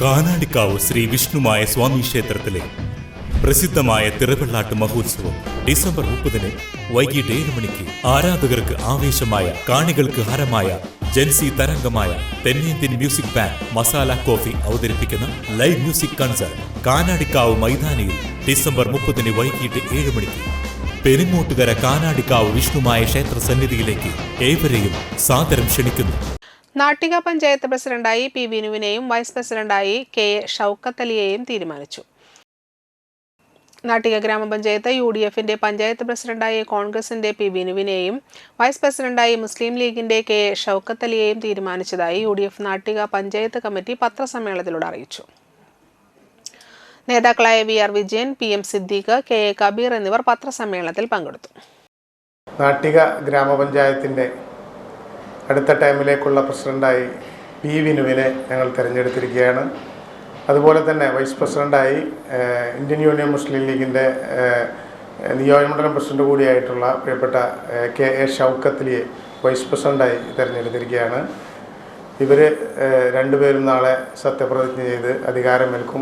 കാനാടിക്കാവ് ശ്രീ വിഷ്ണുമായ സ്വാമി ക്ഷേത്രത്തിലെ പ്രസിദ്ധമായ തിറവെള്ളാട്ട് മഹോത്സവം ഡിസംബർ മുപ്പതിന് വൈകിട്ട് ഏഴ് മണിക്ക് ആരാധകർക്ക് ആവേശമായ കാണികൾക്ക് ഹരമായ ജൻസി തരംഗമായ തെന്നേന്ത്യൻ മ്യൂസിക് ബാൻഡ് മസാല കോഫി അവതരിപ്പിക്കുന്ന ലൈവ് മ്യൂസിക് കൺസേർട്ട് കാനാടിക്കാവ് മൈതാനിയിൽ ഡിസംബർ മുപ്പതിന് വൈകിട്ട് ഏഴ് മണിക്ക്. പെരുങ്ങോട്ടുകര കാനാടിക്കാവ് വിഷ്ണുമായ ക്ഷേത്ര സന്നിധിയിലേക്ക് ഏവരെയും സാദരം ക്ഷണിക്കുന്നു. നാട്ടിക പഞ്ചായത്ത് പ്രസിഡന്റായി പി വിനുവിനെയും വൈസ് പ്രസിഡന്റായി കെ എ ഷൗക്കത്ത് അലിയെയും തീരുമാനിച്ചു. നാട്ടിക ഗ്രാമപഞ്ചായത്ത് യു ഡി എഫിന്റെ പഞ്ചായത്ത് പ്രസിഡന്റായി കോൺഗ്രസിന്റെ പി വിനുവിനെയും വൈസ് പ്രസിഡന്റായി മുസ്ലിം ലീഗിന്റെ കെ ഷൗക്കത്ത് അലിയെയും തീരുമാനിച്ചതായി U D F Nattika panchayat committee പത്രസമ്മേളനത്തിലൂടെ അറിയിച്ചു. നേതാക്കളായ V R Vijayan P M Siddique K A Kabeer എന്നിവർ പത്രസമ്മേളനത്തിൽ പങ്കെടുത്തു. നാട്ടിക ഗ്രാമപഞ്ചായത്തിന്റെ അടുത്ത ടൈമിലേക്കുള്ള പ്രസിഡന്റായി പി വിനുവിനെ ഞങ്ങൾ തിരഞ്ഞെടുത്തിരിക്കുകയാണ്. അതുപോലെ തന്നെ വൈസ് പ്രസിഡന്റായി ഇന്ത്യൻ യൂണിയൻ മുസ്ലിം ലീഗിന്റെ നിയോജകമണ്ഡലം പ്രസിഡന്റ് കൂടിയായിട്ടുള്ള പ്രിയപ്പെട്ട കെ എ ഷൗക്കത്തിലിയെ വൈസ് പ്രസിഡന്റായി തിരഞ്ഞെടുത്തിരിക്കുകയാണ്. ഇവർ രണ്ടുപേരും നാളെ സത്യപ്രതിജ്ഞ ചെയ്ത് അധികാരമേൽക്കും.